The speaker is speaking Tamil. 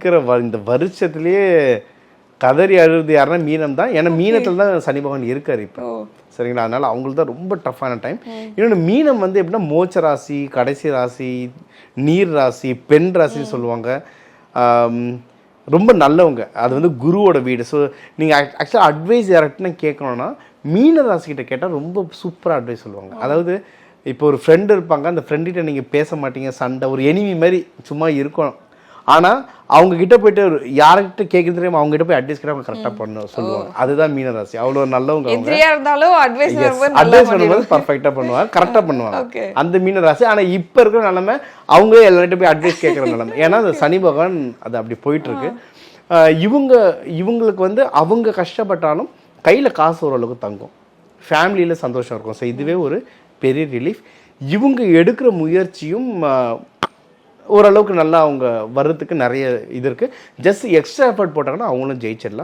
இருக்கிற இந்த வருஷத்துலயே கதறி அழுது யாருன்னா மீனம் தான். ஏன்னா மீனத்தில் தான் சனி பகவான் இருக்காரு இப்போ. சரிங்களா? அதனால அவங்களுக்கு தான் ரொம்ப டஃப்பான டைம் இன்னொன்று மீனம் வந்து எப்படின்னா மோட்ச ராசி கடைசி ராசி நீர் ராசி பெண் ராசின்னு சொல்லுவாங்க. ரொம்ப நல்லவங்க. அது வந்து குருவோட வீடு. ஸோ நீங்கள் ஆக்சுவலாக அட்வைஸ் யார்கிட்ட கேட்கணும்னா மீன ராசிக்கிட்ட கேட்டால் ரொம்ப சூப்பராக அட்வைஸ் சொல்லுவாங்க. அதாவது இப்போ ஒரு ஃப்ரெண்டு இருப்பாங்க. அந்த ஃப்ரெண்டுகிட்ட நீங்கள் பேச மாட்டீங்க. சண்டை ஒரு எனிமி மாதிரி சும்மா இருக்கும் ஆனால் அவங்க கிட்ட போயிட்டு யார்கிட்ட கேட்குறது தெரியாம? அவங்க கிட்ட போய் அட்வைஸ் அவங்க கரெக்டாக பண்ண சொல்லுவாங்க. அதுதான் மீன ராசி அவ்வளோ நல்லவங்க அவங்க. எதிரியா இருந்தாலும் அட்வைஸ் அட்வைஸ் பண்ணும்போது பர்ஃபெக்டாக பண்ணுவாங்க கரெக்டாக பண்ணுவாங்க. அந்த மீன ராசி ஆனா இப்ப இருக்கிற நிலைமை அவங்களே எல்லார்கிட்ட போய் அட்வைஸ் கேட்குற நிலைமை. ஏன்னா அந்த சனி பகவான் அது அப்படி போயிட்டு இருக்கு இவங்க இவங்களுக்கு வந்து அவங்க கஷ்டப்பட்டாலும் கையில காசு ஓரளவுக்கு தங்கும். ஃபேமிலியில சந்தோஷம் இருக்கும். ஸோ இதுவே ஒரு பெரிய ரிலீஃப் இவங்க எடுக்கிற முயற்சியும் ஓரளவுக்கு நல்லா அவங்க வர்றதுக்கு நிறைய இது இருக்குது ஜஸ்ட் எக்ஸ்ட்ரா எஃபர்ட் போட்டாங்கன்னா அவங்களும் ஜெயிச்சிடலாம்.